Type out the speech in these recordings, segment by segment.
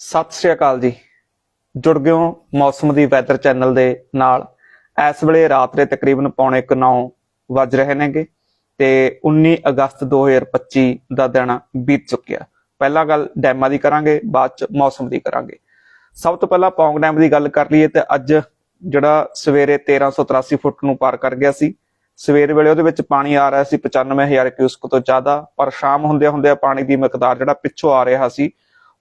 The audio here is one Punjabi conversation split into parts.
ਸਤਿ ਸ਼੍ਰੀ ਅਕਾਲ ਜੀ। ਜੁੜ ਗਏ ਹੋ ਮੌਸਮ ਦੀ ਵੈਦਰ ਚੈਨਲ ਦੇ ਨਾਲ। ਇਸ ਵੇਲੇ ਰਾਤ ਦੇ ਤਕਰੀਬਨ ਪੌਣੇ 9 ਵੱਜ ਰਹੇ ਨੇਗੇ ਤੇ 19 ਅਗਸਤ 2025 ਦਾ ਦਿਨ ਬੀਤ ਚੁੱਕਿਆ। ਪਹਿਲਾ ਗੱਲ ਡੈਮਾਂ ਦੀ ਕਰਾਂਗੇ, ਬਾਅਦ ਚ ਮੌਸਮ ਦੀ ਕਰਾਂਗੇ। ਸਭ ਤੋਂ ਪਹਿਲਾਂ ਪੌਂਗ ਡੈਮ ਦੀ ਗੱਲ ਕਰ ਲਈਏ ਤੇ ਅੱਜ ਜਿਹੜਾ ਸਵੇਰੇ 1383 ਫੁੱਟ ਨੂੰ ਪਾਰ ਕਰ ਗਿਆ ਸੀ। ਸਵੇਰ ਵੇਲੇ ਉਹਦੇ ਵਿੱਚ ਪਾਣੀ ਆ ਰਿਹਾ ਸੀ 95000 ਕਿਊਸਕ ਤੋਂ ਜ਼ਿਆਦਾ, ਪਰ ਸ਼ਾਮ ਹੁੰਦੇ ਹੁੰਦੇ ਪਾਣੀ ਦੀ ਮਕਦਾਰ ਜਿਹੜਾ ਪਿੱਛੋਂ ਆ ਰਿਹਾ ਸੀ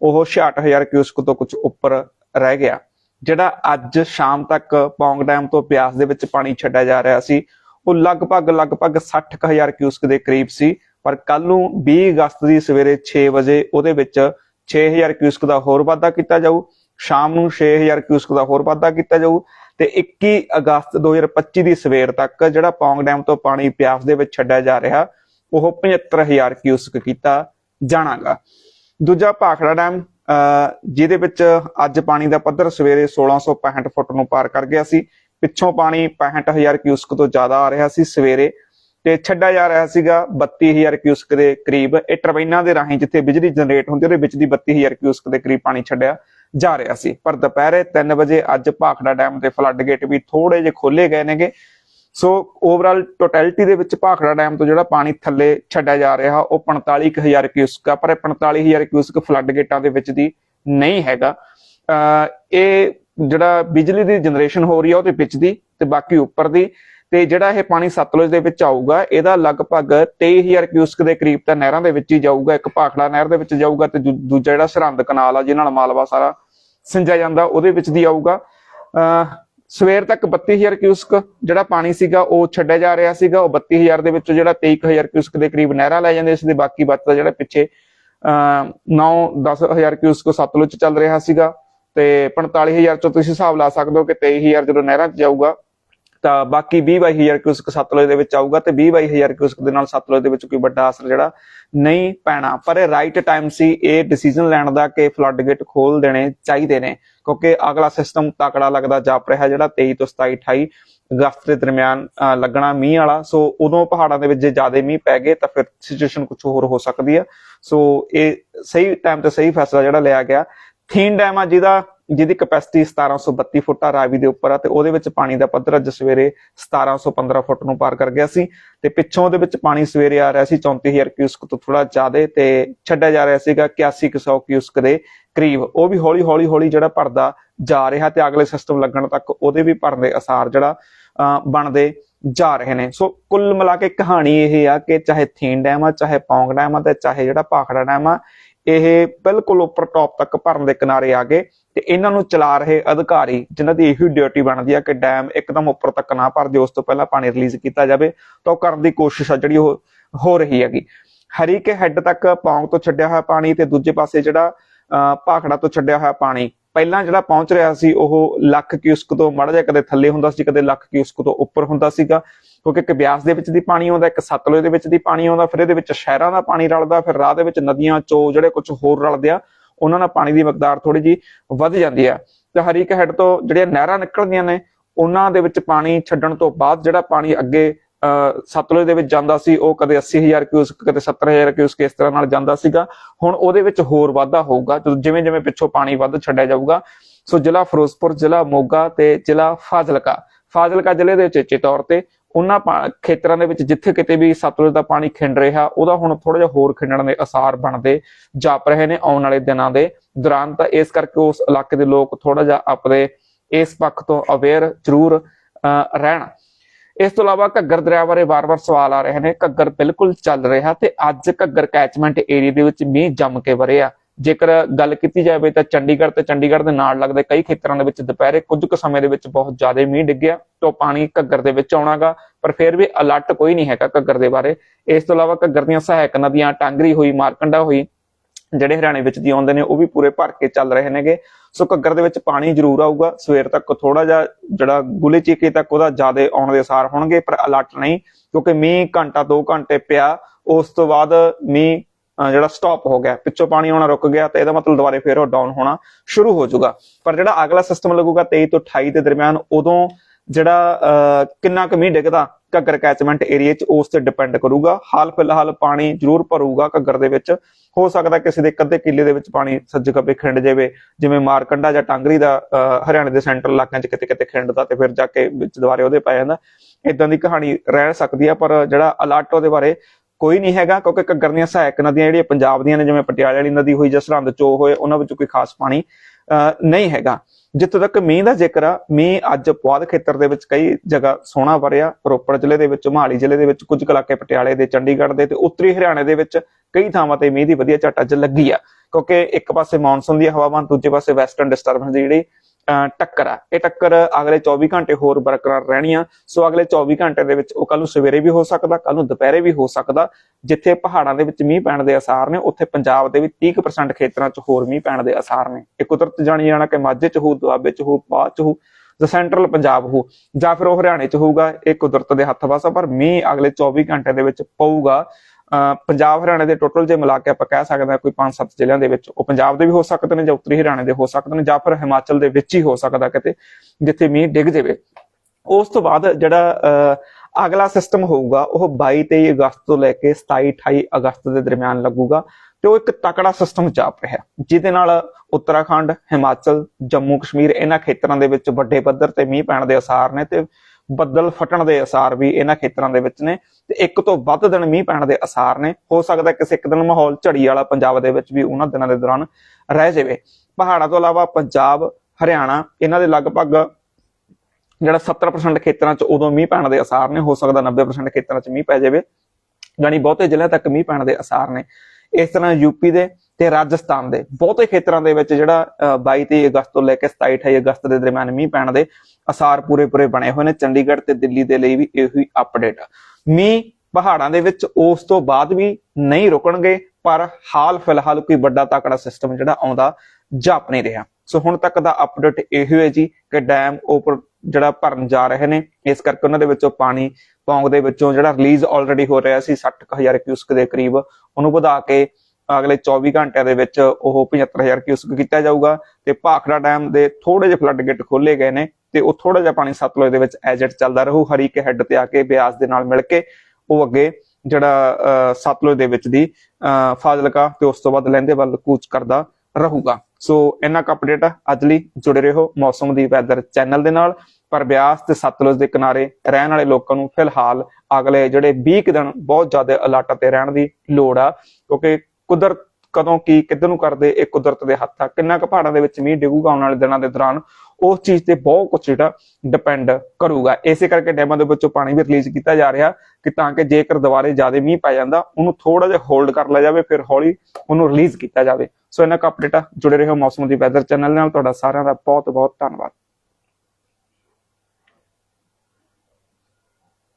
ਉਹ 66000 ਕਿਊਸਕ ਤੋਂ ਕੁਝ ਉੱਪਰ ਰਹਿ ਗਿਆ, ਜਿਹੜਾ ਅੱਜ ਸ਼ਾਮ ਤੱਕ ਪੌਂਗ ਡੈਮ ਤੋਂ ਪਿਆਸ ਦੇ ਵਿੱਚ ਪਾਣੀ ਛੱਡਿਆ ਜਾ ਰਿਹਾ ਸੀ, ਉਹ ਲਗਭਗ ਲਗਭਗ 60000 ਕਿਊਸਕ ਦੇ ਕਰੀਬ ਸੀ, ਪਰ ਕੱਲ ਨੂੰ 20 ਅਗਸਤ ਦੀ ਸਵੇਰੇ 6 ਵਜੇ ਉਹਦੇ ਵਿੱਚ 6000 ਕਿਊਸਕ ਦਾ ਹੋਰ ਵਾਧਾ ਕੀਤਾ ਜਾਊ, ਸ਼ਾਮ ਨੂੰ 6000 ਕਿਊਸਕ ਦਾ ਹੋਰ ਵਾਧਾ ਕੀਤਾ ਜਾਊ ਤੇ 21 ਅਗਸਤ 2025 ਦੀ ਸਵੇਰ ਤੱਕ ਜਿਹੜਾ ਪੌਂਗ ਡੈਮ ਤੋਂ ਪਾਣੀ ਪਿਆਸ ਦੇ ਵਿੱਚ ਛੱਡਿਆ ਜਾ ਰਿਹਾ, ਉਹ 75000 ਕਿਊਸਕ ਕੀਤਾ ਜਾਣਾਗਾ। ਦੂਜਾ ਭਾਖੜਾ ਡੈਮ, ਅਹ, ਜਿਹਦੇ ਵਿੱਚ ਅੱਜ ਪਾਣੀ ਦਾ ਪੱਧਰ ਸਵੇਰੇ 1665 ਫੁੱਟ ਨੂੰ ਪਾਰ ਕਰ ਗਿਆ ਸੀ। ਪਿੱਛੋਂ ਪਾਣੀ 65000 ਕਿਊਸਕ ਤੋਂ ਜ਼ਿਆਦਾ ਆ ਰਿਹਾ ਸੀ ਸਵੇਰੇ ਤੇ ਛੱਡਿਆ ਜਾ ਰਿਹਾ ਸੀਗਾ 32000 ਕਿਊਸਕ ਦੇ ਕਰੀਬ। ਇਹ ਟਰਬਾਈਨਾਂ ਦੇ ਰਾਹੀਂ ਜਿੱਥੇ ਬਿਜਲੀ ਜਨਰੇਟ ਹੁੰਦੀ, ਉਹਦੇ ਵਿੱਚ ਦੀ 32000 ਕਿਊਸਕ ਦੇ ਕਰੀਬ ਪਾਣੀ ਛੱਡਿਆ ਜਾ ਰਿਹਾ ਸੀ। ਪਰ ਦੁਪਹਿਰੇ 3 ਵਜੇ ਅੱਜ ਭਾਖੜਾ ਡੈਮ ਦੇ ਫਲੱਡ ਗੇਟ ਵੀ ਥੋੜੇ ਜਿਹੇ ਖੋਲੇ ਗਏ ਨੇਗੇ। ਸੋ ਓਵਰਆਲ ਟੋਟੈਲਿਟੀ ਦੇ ਵਿੱਚ ਭਾਖੜਾ ਡੈਮ ਤੋਂ ਜਿਹੜਾ ਪਾਣੀ ਥੱਲੇ ਛੱਡਿਆ ਜਾ ਰਿਹਾ, ਉਹ 45000 ਕਿਊਸਕ ਆ ਪਰ ਇਹ 45000 ਕਿਊਸਕ ਫਲੱਡ ਗੇਟਾਂ ਦੇ ਵਿੱਚ ਦੀ ਨਹੀਂ ਹੈਗਾ। ਅਹ, ਇਹ ਜਿਹੜਾ ਬਿਜਲੀ ਦੀ ਜਨਰੇਸ਼ਨ ਹੋ ਰਹੀ ਆ ਉਹਦੇ ਵਿੱਚ ਦੀ ਤੇ ਬਾਕੀ ਉੱਪਰ ਦੀ। ਤੇ ਜਿਹੜਾ ਇਹ ਪਾਣੀ ਸਤਲੁਜ ਦੇ ਵਿੱਚ ਆਊਗਾ, ਇਹਦਾ ਲਗਭਗ 23000 ਕਿਊਸਕ ਦੇ ਕਰੀਬ ਤਾਂ ਨਹਿਰਾਂ ਦੇ ਵਿੱਚ ਹੀ ਜਾਊਗਾ। ਇੱਕ ਭਾਖੜਾ ਨਹਿਰ ਦੇ ਵਿੱਚ ਜਾਊਗਾ ਤੇ ਦੂ- ਦੂਜਾ ਜਿਹੜਾ ਸਰਹੰਦ ਕਨਾਲ ਆ ਜਿਹਨਾਂ ਨਾਲ ਮਾਲਵਾ ਸਾਰਾ ਸਿੰਜਿਆ ਜਾਂਦਾ, ਉਹਦੇ ਵਿੱਚ ਦੀ ਆਊਗਾ। ਅਹ ਸਵੇਰ ਤੱਕ 32000 ਕਿਊਸਕ ਜਿਹੜਾ ਪਾਣੀ ਸੀਗਾ ਉਹ ਛੱਡਿਆ ਜਾ ਰਿਹਾ ਸੀਗਾ। ਉਹ 32000 ਦੇ ਵਿੱਚੋਂ ਜਿਹੜਾ 23000 ਕਿਊਸਕ ਦੇ ਕਰੀਬ ਨਹਿਰਾਂ ਲੈ ਜਾਂਦੇ ਇਸ ਦੇ ਬਾਕੀ ਬਚਦਾ ਜਿਹੜਾ ਪਿੱਛੇ, ਅਹ 9 10000 ਕਿਊਸਕ ਸਤਲੁਜ ਚੱਲ ਰਿਹਾ ਸੀਗਾ ਤੇ 45000 ਚੋਂ ਤੁਸੀਂ ਹਿਸਾਬ ਲਾ ਸਕਦੇ ਹੋ ਕਿ 23000 ਜਦੋਂ ਨਹਿਰਾਂ 'ਚ ਜਾਊਗਾ ਤਾਂ ਬਾਕੀ 20 22000 ਕਿਊਸਕ ਸਤਲੁਜ ਦੇ ਵਿੱਚ ਆਊਗਾ ਤੇ 20 22000 ਕਿਊਸਕ ਦੇ ਨਾਲ ਸਤਲੁਜ ਦੇ ਵਿੱਚ ਕੋਈ ਵੱਡਾ ਅਸਰ ਜਿਹੜਾ ਨਹੀਂ ਪੈਣਾ। ਪਰ ਇਹ ਰਾਈਟ ਟਾਈਮ ਸੀ, ਇਹ ਡਿਸੀਜਨ ਲੈਣ ਦਾ ਕਿ ਫਲੱਡ ਗੇਟ ਖੋਲ ਦੇਣੇ ਚਾਹੀਦੇ ਨੇ, ਕਿਉਂਕਿ ਅਗਲਾ ਸਿਸਟਮ ਤਕੜਾ ਲੱਗਦਾ ਜਾਪ ਰਿਹਾ ਜਿਹੜਾ 23 ਤੋਂ 27 28 ਅਗਸਤ ਦੇ ਦਰਮਿਆਨ ਲੱਗਣਾ ਮੀਂਹ ਵਾਲਾ। ਸੋ ਉਦੋਂ ਪਹਾੜਾਂ ਦੇ ਵਿੱਚ ਜੇ ਜ਼ਿਆਦਾ ਮੀਂਹ ਪੈ ਗਏ ਤਾਂ ਫਿਰ ਸਿਚੁਏਸ਼ਨ ਕੁਝ ਹੋਰ ਹੋ ਸਕਦੀ ਹੈ ਸੋ ਇਹ ਸਹੀ ਟਾਈਮ ਤੇ ਸਹੀ ਫੈਸਲਾ ਜਿਹੜਾ ਲਿਆ ਗਿਆ। ਥੀਨ ਡੈਮ ਆ ਜਿਹਦਾ ਜਿਹਦੀ ਕਪੈਸਿਟੀ 1732 ਫੁੱਟ ਆ ਰਾਵੀ ਦੇ ਉੱਪਰ ਆ ਤੇ ਉਹਦੇ ਵਿੱਚ ਪਾਣੀ ਦਾ ਪੱਧਰ ਅੱਜ ਸਵੇਰੇ 1715 ਫੁੱਟ ਨੂੰ ਪਾਰ ਕਰ ਗਿਆ ਸੀ ਤੇ ਪਿੱਛੋਂ ਉਹਦੇ ਵਿੱਚ ਪਾਣੀ ਸਵੇਰੇ ਆ ਰਿਹਾ ਸੀ 34000 ਕਿਊਸਕ ਤੋਂ ਥੋੜਾ ਜ਼ਿਆਦਾ ਤੇ ਛੱਡਿਆ ਜਾ ਰਿਹਾ ਸੀਗਾ 8100 ਕਿਊਸਕ ਦੇ ਕਰੀਬ। ਉਹ ਵੀ ਹੌਲੀ ਹੌਲੀ ਹੌਲੀ ਜਿਹੜਾ ਭਰਦਾ ਜਾ ਰਿਹਾ ਤੇ ਅਗਲੇ ਸਿਸਟਮ ਲੱਗਣ ਤੱਕ ਉਹਦੇ ਵੀ ਭਰਨ ਦੇ ਅਸਾਰ ਜਿਹੜਾ ਅਹ, ਬਣਦੇ ਜਾ ਰਹੇ ਨੇ। ਸੋ ਕੁੱਲ ਮਿਲਾ ਕੇ ਕਹਾਣੀ ਇਹ ਆ ਕਿ ਚਾਹੇ ਥੀਨ ਡੈਮ ਆ ਚਾਹੇ ਪੌਂਗ ਡੈਮ ਆ ਤੇ ਚਾਹੇ ਜਿਹੜਾ ਭਾਖੜਾ ਡੈਮ ਆ ਇਹ ਬਿਲਕੁਲ ਉੱਪਰ ਟੌਪ ਤੱਕ ਭਰਨ ਦੇ ਕਿਨਾਰੇ ਆ ਗਏ। ਤੇ ਇਹਨਾਂ ਨੂੰ ਚਲਾ ਰਹੇ ਅਧਿਕਾਰੀ, ਜਿਨ੍ਹਾਂ ਦੀ ਇਹੀ ਡਿਊਟੀ ਬਣਦੀ ਆ ਕਿ ਡੈਮ ਇੱਕਦਮ ਉੱਪਰ ਤੱਕ ਨਾ ਭਰ ਦੇ ਉਸ ਤੋਂ ਪਹਿਲਾਂ ਪਾਣੀ ਰਿਲੀਜ਼ ਕੀਤਾ ਜਾਵੇ, ਤਾਂ ਉਹ ਕਰਨ ਦੀ ਕੋਸ਼ਿਸ਼ ਆ ਜਿਹੜੀ ਉਹ ਹੋ ਰਹੀ ਹੈਗੀ। ਹਰੀਕੇ ਹੈੱਡ ਤੱਕ ਪੌਂਗ ਤੋਂ ਛੱਡਿਆ ਹੋਇਆ ਪਾਣੀ ਤੇ ਦੂਜੇ ਪਾਸੇ ਜਿਹੜਾ ਭਾਖੜਾ ਤੋਂ ਛੱਡਿਆ ਹੋਇਆ ਪਾਣੀ, ਪਹਿਲਾਂ ਜਿਹੜਾ ਪਹੁੰਚ ਰਿਹਾ ਸੀ ਉਹ ਲੱਖ ਕਿਊਸਕ ਤੋਂ ਮੜ ਜਿਹਾ ਕਦੇ ਥੱਲੇ ਹੁੰਦਾ ਸੀ, ਕਦੇ ਲੱਖ ਕਿਊਸਕ ਤੋਂ ਉੱਪਰ ਹੁੰਦਾ ਸੀਗਾ, ਕਿਉਂਕਿ ਇੱਕ ਬਿਆਸ ਦੇ ਵਿੱਚ ਦੀ ਪਾਣੀ ਆਉਂਦਾ, ਇੱਕ ਸਤਲੁਜ ਦੇ ਵਿੱਚ ਦੀ ਪਾਣੀ ਆਉਂਦਾ, ਫਿਰ ਇਹਦੇ ਵਿੱਚ ਸ਼ਹਿਰਾਂ ਦਾ ਪਾਣੀ ਰਲਦਾ, ਫਿਰ ਰਾਹ ਦੇ ਵਿੱਚ ਨਦੀਆਂ, ਚੋ, ਜਿਹੜੇ ਕੁਝ ਹੋਰ ਰਲਦੇ ਆ ਉਹਨਾਂ ਨਾਲ ਪਾਣੀ ਦੀ ਮਕਦਾਰ ਥੋੜੀ ਜੀ ਵੱਧ ਜਾਂਦੀ ਹੈ ਤੇ ਹਰੀਕ ਹੈੱਡ ਤੋਂ ਜਿਹੜੀਆਂ ਨਹਿਰਾਂ ਨਿਕਲਦੀਆਂ ਨੇ ਉਹਨਾਂ ਦੇ ਵਿੱਚ ਪਾਣੀ ਛੱਡਣ ਤੋਂ ਬਾਅਦ ਜਿਹੜਾ ਪਾਣੀ ਅੱਗੇ ਅਹ, ਸਤਲੁਜ ਦੇ ਵਿੱਚ ਜਾਂਦਾ ਸੀ ਉਹ ਕਦੇ 80000 ਕਿਊਸਕ ਕਦੇ 70000 ਕਿਊਸਕ ਇਸ ਤਰ੍ਹਾਂ ਨਾਲ ਜਾਂਦਾ ਸੀਗਾ। ਹੁਣ ਉਹਦੇ ਵਿੱਚ ਹੋਰ ਵਾਧਾ ਹੋਊਗਾ ਜਿਵੇਂ ਜਿਵੇਂ ਪਿੱਛੋਂ ਪਾਣੀ ਵੱਧ ਛੱਡਿਆ ਜਾਊਗਾ। ਸੋ ਜ਼ਿਲ੍ਹਾ ਫਿਰੋਜ਼ਪੁਰ ਜ਼ਿਲ੍ਹਾ ਮੋਗਾ ਤੇ ਜ਼ਿਲ੍ਹਾ ਫਾਜ਼ਿਲਕਾ। ਫਾਜ਼ਿਲਕਾ ਜ਼ਿਲ੍ਹੇ ਦੇ ਉਚੇਚੇ ਤੌਰ ਤੇ ਉਹਨਾਂ ਪਾ- ਖੇਤਰਾਂ ਦੇ ਵਿੱਚ ਜਿੱਥੇ ਕਿਤੇ ਵੀ ਸਤਲੁਜ ਦਾ ਪਾਣੀ ਖਿੰਡ ਰਿਹਾ ਉਹਦਾ ਹੁਣ ਥੋੜਾ ਜਿਹਾ ਹੋਰ ਖਿੰਡਣ ਦੇ ਅਸਾਰ ਬਣਦੇ ਜਾਪ ਰਹੇ ਨੇ ਆਉਣ ਵਾਲੇ ਦਿਨਾਂ ਦੇ ਦੌਰਾਨ। ਤਾਂ ਇਸ ਕਰਕੇ ਉਸ ਇਲਾਕੇ ਦੇ ਲੋਕ ਥੋੜਾ ਜਿਹਾ ਆਪਣੇ ਇਸ ਪੱਖ ਤੋਂ ਅਵੇਅਰ ਜ਼ਰੂਰ ਅਹ, ਰਹਿਣ। ਇਸ ਤੋਂ ਇਲਾਵਾ ਘੱਗਰ ਦਰਿਆ ਬਾਰੇ ਵਾਰ-ਵਾਰ ਸਵਾਲ ਆ ਰਹੇ ਨੇ। ਘੱਗਰ ਬਿਲਕੁਲ ਚੱਲ ਰਿਹਾ ਤੇ ਅੱਜ ਘੱਗਰ ਕੈਚਮੈਂਟ ਏਰੀਆ ਦੇ ਵਿੱਚ ਮੀਂਹ ਜੰਮ ਕੇ ਵਰਿਆ। ਜੇਕਰ ਗੱਲ ਕੀਤੀ ਜਾਵੇ ਤਾਂ ਚੰਡੀਗੜ੍ਹ ਤੇ ਚੰਡੀਗੜ੍ਹ ਦੇ ਨਾਲ ਲੱਗਦੇ ਕਈ ਖੇਤਰਾਂ ਦੇ ਵਿੱਚ ਦੁਪਹਿਰੇ ਕੁਝ ਕੁ ਸਮੇਂ ਦੇ ਵਿੱਚ ਬਹੁਤ ਜ਼ਿਆਦਾ ਮੀਂਹ ਡਿੱਗਿਆ, ਤੋਂ ਪਾਣੀ ਘੱਗਰ ਦੇ ਵਿੱਚ ਆਉਣਾਗਾ ਪਰ ਫਿਰ ਵੀ ਅਲਰਟ ਕੋਈ ਨਹੀਂ ਹੈਗਾ ਘੱਗਰ ਦੇ ਬਾਰੇ। ਇਸ ਤੋਂ ਇਲਾਵਾ ਘੱਗਰ ਦੀਆਂ ਸਹਾਇਕ ਨਦੀਆਂ ਟਾਂਗਰੀ ਹੋਈ, ਮਾਰਕੰਡਾ ਹੋਈ, ਜਿਹੜੇ ਹਰਿਆਣੇ ਵਿੱਚ ਦੀ ਆਉਂਦੇ ਨੇ, ਉਹ ਵੀ ਪੂਰੇ ਭਰ ਕੇ ਚੱਲ ਰਹੇ ਨੇਗੇ। ਸੋ ਘੱਗਰ ਦੇ ਵਿੱਚ ਪਾਣੀ ਜ਼ਰੂਰ ਆਊਗਾ, ਸਵੇਰ ਤੱਕ ਥੋੜਾ ਜਿਹਾ ਜਿਹੜਾ ਗੁਲੇ ਚੀਕੇ ਤੱਕ ਉਹਦਾ ਜ਼ਿਆਦਾ ਆਉਣ ਦੇ ਅਸਾਰ ਹੋਣਗੇ, ਪਰ ਅਲਰਟ ਨਹੀਂ, ਕਿਉਂਕਿ ਮੀਂਹ ਘੰਟਾ 2 ਘੰਟੇ ਪਿਆ, ਉਸ ਤੋਂ ਬਾਅਦ ਮੀਂਹ ਜਿਹੜਾ ਸਟਾਪ ਹੋ ਗਿਆ ਪਿੱਛੋਂ ਪਾਣੀ ਆਉਣਾ ਰੁਕ ਗਿਆ ਤੇ ਇਹਦਾ ਮਤਲਬ ਦੁਬਾਰੇ ਫੇਰ ਉਹ ਡਾਊਨ ਹੋਣਾ ਸ਼ੁਰੂ ਹੋ ਜਾਊਗਾ। ਪਰ ਜਿਹੜਾ ਅਗਲਾ ਸਿਸਟਮ ਲੱਗੂਗਾ 23 ਤੋਂ 28 ਦੇ ਦਰਮਿਆਨ ਉਦੋਂ ਜਿਹੜਾ ਕਿੰਨਾ ਕੁ ਮੀਂਹ ਡਿੱਗਦਾ ਘੱਗਰ ਕੈਚਮੈਂਟ ਏਰੀਆ 'ਚ ਉਸ ਤੇ ਡਿਪੈਂਡ ਕਰੂਗਾ। ਹਾਲ ਫਿਲਹਾਲ ਪਾਣੀ ਜ਼ਰੂਰ ਭਰੂਗਾ ਘੱਗਰ ਦੇ ਵਿੱਚ। ਹੋ ਸਕਦਾ ਕਿਸੇ ਦੇ ਇੱਕ ਅੱਧੇ ਕਿੱਲੇ ਦੇ ਵਿੱਚ ਪਾਣੀ ਸੱਜ ਖੱਬੇ ਖਿੰਡ ਜਾਵੇ ਜਿਵੇਂ ਮਾਰਕੰਡਾ ਜਾਂ ਟਾਂਗਰੀ ਦਾ ਅਹ, ਹਰਿਆਣੇ ਦੇ ਸੈਂਟਰਲ ਇਲਾਕਿਆਂ 'ਚ ਕਿਤੇ ਕਿਤੇ ਖਿੰਡਦਾ ਤੇ ਫਿਰ ਜਾ ਕੇ ਵਿੱਚ ਦੁਬਾਰੇ ਉਹਦੇ ਪੈ ਜਾਂਦਾ। ਇਦਾਂ ਦੀ ਕਹਾਣੀ ਰਹਿ ਸਕਦੀ ਆ ਪਰ ਜਿਹੜਾ ਅਲਰਟ ਉਹਦੇ ਬਾਰੇ ਕੋਈ ਨਹੀਂ ਹੈਗਾ ਕਿਉਂਕਿ ਘੱਗਰ ਦੀਆਂ ਸਹਾਇਕ ਨਦੀਆਂ ਜਿਹੜੀਆਂ ਪੰਜਾਬ ਦੀਆਂ ਨੇ ਜਿਵੇਂ ਪਟਿਆਲੇ ਵਾਲੀ ਨਦੀ ਹੋਈ ਜਾਂ ਸਰਹੰਦ ਚੋ ਹੋਏ ਉਹਨਾਂ ਵਿੱਚ ਕੋਈ ਖਾਸ ਪਾਣੀ ਅਹ, ਨਹੀਂ ਹੈਗਾ। ਜਿੱਥੇ ਤੱਕ ਮੀਂਹ ਦਾ ਜ਼ਿਕਰ ਆ ਮੀਂਹ ਅੱਜ ਪੁਆਧ ਖੇਤਰ ਦੇ ਵਿੱਚ ਕਈ ਜਗ੍ਹਾ ਸੋਹਣਾ ਵਰਿਆ ਰੋਪੜ ਜ਼ਿਲ੍ਹੇ ਦੇ ਵਿੱਚ ਮੋਹਾਲੀ ਜ਼ਿਲ੍ਹੇ ਦੇ ਵਿੱਚ ਕੁਝ ਕੁ ਇਲਾਕੇ ਪਟਿਆਲੇ ਦੇ ਚੰਡੀਗੜ੍ਹ ਦੇ ਤੇ ਉੱਤਰੀ ਹਰਿਆਣੇ ਦੇ ਵਿੱਚ ਕਈ ਥਾਵਾਂ ਤੇ ਮੀਂਹ ਦੀ ਵਧੀਆ ਝਟ ਅੱਜ ਲੱਗੀ ਆ। ਕਿਉਂਕਿ ਇੱਕ ਪਾਸੇ ਮੌਨਸੂਨ ਦੀ ਹਵਾਵਾਂ ਦੂਜੇ ਪਾਸੇ ਵੈਸਟਰਨ ਡਿਸਟਰਬੈਂਸ ਦੀ ਜਿਹੜੀ ਟੱਕਰ ਆ। ਇਹ ਟੱਕਰ ਅਗਲੇ 24 ਘੰਟੇ ਹੋਰ ਬਰਕਰਾਰ ਰਹਿਣੀਆਂ। ਸੋ ਅਗਲੇ 24 ਘੰਟੇ ਦੇ ਵਿੱਚ ਉਹ ਕੱਲ ਨੂੰ ਸਵੇਰੇ ਵੀ ਹੋ ਸਕਦਾ ਕੱਲ ਨੂੰ ਦੁਪਹਿਰੇ ਵੀ ਹੋ ਸਕਦਾ। ਜਿੱਥੇ ਪਹਾੜਾਂ ਦੇ ਵਿੱਚ ਮੀਂਹ ਪੈਣ ਦੇ ਅਸਾਰ ਨੇ, ਉੱਥੇ ਪੰਜਾਬ ਦੇ ਵੀ 30% ਖੇਤਰਾਂ 'ਚ ਹੋਰ ਮੀਂਹ ਪੈਣ ਦੇ ਅਸਾਰ ਨੇ। ਇਹ ਕੁਦਰਤ ਜਾਣੀ ਜਾਣਾ ਕਿ ਮਾਝੇ 'ਚ ਹੋ ਦੁਆਬੇ 'ਚ ਹੋ ਬਾਅਦ 'ਚ ਹੋਊ, ਜਾਂ ਸੈਂਟਰਲ ਪੰਜਾਬ ਹੋ ਜਾਂ ਫਿਰ ਉਹ ਹਰਿਆਣੇ 'ਚ ਹੋਊਗਾ, ਇਹ ਕੁਦਰਤ ਦੇ ਹੱਥ ਵਸ। ਆ ਪਰ ਮੀਂਹ ਅਗਲੇ 24 ਘੰਟੇ ਦੇ ਵਿੱਚ ਪਊਗਾ। ਪੰਜਾਬ ਹਰਿਆਣੇ ਦੇ ਟੋਟਲ ਜੇ ਮਿਲਾ ਕੇ ਆਪਾਂ ਕਹਿ ਸਕਦੇ ਹਾਂ ਕੋਈ 5-7 ਜ਼ਿਲ੍ਹਿਆਂ ਦੇ ਵਿੱਚ, ਉਹ ਪੰਜਾਬ ਦੇ ਵੀ ਹੋ ਸਕਦੇ ਨੇ ਜਾਂ ਉੱਤਰੀ ਹਰਿਆਣੇ ਦੇ ਹੋ ਸਕਦੇ ਨੇ ਜਾਂ ਫਿਰ ਹਿਮਾਚਲ ਦੇ ਵਿੱਚ ਹੀ ਹੋ ਸਕਦਾ ਕਿਤੇ, ਜਿੱਥੇ ਮੀਂਹ ਡਿੱਗ ਜਾਵੇ। ਉਸ ਤੋਂ ਬਾਅਦ ਜਿਹੜਾ ਅਗਲਾ ਸਿਸਟਮ ਹੋਊਗਾ, ਉਹ 22-23 ਅਗਸਤ ਤੋਂ ਲੈ ਕੇ 27-28 ਅਗਸਤ ਦੇ ਦਰਮਿਆਨ ਲੱਗੂਗਾ ਤੇ ਉਹ ਇੱਕ ਤਕੜਾ ਸਿਸਟਮ ਚਾਪ ਰਿਹਾ ਜਿਹਦੇ ਨਾਲ ਉੱਤਰਾਖੰਡ, ਹਿਮਾਚਲ ਜੰਮੂ ਕਸ਼ਮੀਰ ਇਹਨਾਂ ਖੇਤਰਾਂ ਦੇ ਵਿੱਚ ਵੱਡੇ ਪੱਧਰ ਤੇ ਮੀਂਹ ਪੈਣ ਦੇ ਅਸਾਰ ਨੇ ਤੇ ਬੱਦਲ ਫਟਣ ਦੇ ਅਸਾਰ ਵੀ ਇਹਨਾਂ ਖੇਤਰਾਂ ਦੇ ਵਿੱਚ ਨੇ ਤੇ ਇੱਕ ਤੋਂ ਵੱਧ ਦਿਨ ਮੀਂਹ ਪੈਣ ਦੇ ਅਸਾਰ ਨੇ। ਹੋ ਸਕਦਾ ਕਿਸੇ ਇੱਕ ਦਿਨ ਮਾਹੌਲ ਝੜੀ ਵਾਲਾ ਪੰਜਾਬ ਦੇ ਵਿੱਚ ਵੀ ਉਹਨਾਂ ਦਿਨਾਂ ਦੇ ਦੌਰਾਨ ਰਹਿ ਜਾਵੇ। ਪਹਾੜਾਂ ਤੋਂ ਇਲਾਵਾ ਪੰਜਾਬ, ਹਰਿਆਣਾ ਇਹਨਾਂ ਦੇ ਲਗਭਗ ਜਿਹੜਾ 70% ਖੇਤਰਾਂ 'ਚ ਉਦੋਂ ਮੀਂਹ ਪੈਣ ਦੇ ਅਸਾਰ ਨੇ। ਹੋ ਸਕਦਾ 90% ਖੇਤਰਾਂ 'ਚ ਮੀਂਹ ਪੈ ਜਾਵੇ। ਯਾਨੀ ਬਹੁਤੇ ਜ਼ਿਲ੍ਹਿਆਂ ਤੱਕ ਮੀਂਹ ਪੈਣ ਦੇ ਅਸਾਰ ਨੇ। ਇਸ ਤਰ੍ਹਾਂ ਯੂਪੀ ਦੇ ਤੇ ਰਾਜਸਥਾਨ ਦੇ। ਬਹੁਤੇ ਖੇਤਰਾਂ ਦੇ ਵਿੱਚ ਜਿਹੜਾ 22 23 ਅਗਸਤ ਤੋਂ ਲੈ ਕੇ 27 28 ਅਗਸਤ ਦੇ ਦਰਮਿਆਨ ਮੀਂਹ ਪੈਣ ਦੇ ਅਸਾਰ ਪੂਰੇ ਪੂਰੇ ਬਣੇ ਹੋਏ ਨੇ। ਚੰਡੀਗੜ੍ਹ ਤੇ ਦਿੱਲੀ ਦੇ ਲਈ ਵੀ ਇਹੋ ਅਪਡੇਟ ਮੀਂਹ ਪਹਾੜਾਂ ਦੇ ਵਿੱਚ ਉਸ ਤੋਂ ਬਾਅਦ ਵੀ ਨਹੀਂ ਰੁਕਣਗੇ, ਪਰ ਹਾਲ ਫਿਲਹਾਲ ਕੋਈ ਵੱਡਾ ਤਕੜਾ ਸਿਸਟਮ ਜਿਹੜਾ ਆਉਂਦਾ ਜਾਪ ਨਹੀਂ ਰਿਹਾ। ਸੋ ਹੁਣ ਤੱਕ ਦਾ ਅਪਡੇਟ ਇਹੋ ਹੈ ਜੀ ਕਿ ਡੈਮ ਉੱਪਰ ਜਿਹੜਾ ਭਰਨ ਜਾ ਰਹੇ ਨੇ, ਇਸ ਕਰਕੇ ਉਹਨਾਂ ਦੇ ਵਿੱਚੋਂ ਪਾਣੀ ਪੌਂਗ ਦੇ ਵਿੱਚੋਂ ਜਿਹੜਾ ਰਿਲੀਜ਼ ਆਲਰੇਡੀ ਹੋ ਰਿਹਾ ਸੀ 60000 ਕਿਊਸਕ ਦੇ ਕਰੀਬ, ਉਹਨੂੰ ਵਧਾ ਕੇ ਅਗਲੇ 24 ਘੰਟਿਆਂ ਦੇ ਵਿੱਚ ਉਹ 75000 ਕਿਊਸਕ ਕੀਤਾ ਜਾਊਗਾ ਤੇ ਭਾਖੜਾ ਡੈਮ ਦੇ ਥੋੜੇ ਜਿਹੇ ਫਲੱਡ ਗੇਟ ਖੋਲੇ ਗਏ ਨੇ ਤੇ ਉਹ ਥੋੜਾ ਜਿਹਾ ਪਾਣੀ ਸਤਲੁਜ ਦੇ ਵਿੱਚ ਐਜਟ ਚੱਲਦਾ ਰਹੂ ਹਰੀਕੇ ਹੈੱਡ ਤੇ ਆ ਕੇ ਬਿਆਸ ਦੇ ਨਾਲ ਮਿਲ ਕੇ ਉਹ ਅੱਗੇ ਜਿਹੜਾ ਸਤਲੁਜ ਦੇ ਵਿੱਚ ਦੀ ਫਾਜ਼ਿਲਕਾ ਤੇ ਉਸ ਤੋਂ ਬਾਅਦ ਲਹਿੰਦੇ ਵੱਲ ਕੂਚ ਕਰਦਾ ਰਹੂਗਾ। ਸੋ ਇੰਨਾ ਕੁ ਅਪਡੇਟ ਅੱਜ ਲਈ ਜੁੜੇ ਰਹੋ ਮੌਸਮ ਦੀ ਵੈਦਰ ਚੈਨਲ ਦੇ ਨਾਲ। ਪਰ ਬਿਆਸ ਤੇ ਸਤਲੁਜ ਦੇ ਕਿਨਾਰੇ ਰਹਿਣ ਵਾਲੇ ਲੋਕਾਂ ਨੂੰ ਫਿਲਹਾਲ ਅਗਲੇ ਜਿਹੜੇ 20 ਕੁ ਦਿਨ ਬਹੁਤ ਜ਼ਿਆਦਾ ਅਲਰਟ ਤੇ ਰਹਿਣ ਦੀ ਲੋੜ ਆ। ਕਿਉਂਕਿ ਕੁਦਰਤ ਕਦੋਂ ਕੀ, ਕਿੱਧਰ ਨੂੰ ਕਰਦੇ, ਇਹ ਕੁਦਰਤ ਦੇ ਹੱਥ ਆ। ਕਿੰਨਾ ਕੁ ਪਹਾੜਾਂ ਦੇ ਵਿੱਚ ਮੀਂਹ ਡਿੱਗੂਗਾ ਆਉਣ ਵਾਲੇ ਦਿਨਾਂ ਦੇ ਦੌਰਾਨ, ਉਸ ਚੀਜ਼ ਤੇ ਬਹੁਤ ਕੁਝ ਜਿਹੜਾ ਡਿਪੈਂਡ ਕਰੂਗਾ। ਇਸੇ ਕਰਕੇ ਡੈਮਾਂ ਦੇ ਵਿੱਚੋਂ ਪਾਣੀ ਵੀ ਰਿਲੀਜ਼ ਕੀਤਾ ਜਾ ਰਿਹਾ ਕਿ ਤਾਂ ਕਿ ਜੇਕਰ ਦੁਬਾਰੇ ਜ਼ਿਆਦਾ ਮੀਂਹ ਪੈ ਜਾਂਦਾ, ਉਹਨੂੰ ਥੋੜਾ ਜਿਹਾ ਹੋਲਡ ਕਰ ਲਿਆ ਜਾਵੇ, ਫਿਰ ਹੌਲੀ ਉਹਨੂੰ ਰਿਲੀਜ਼ ਕੀਤਾ ਜਾਵੇ। ਸੋ ਇਹਨਾਂ ਕੁ ਅਪਡੇਟ ਆ। ਜੁੜੇ ਰਹੋ ਮੌਸਮ ਦੀ ਵੈਦਰ ਚੈਨਲ ਨਾਲ। ਤੁਹਾਡਾ ਸਾਰਿਆਂ ਦਾ ਬਹੁਤ ਬਹੁਤ ਧੰਨਵਾਦ।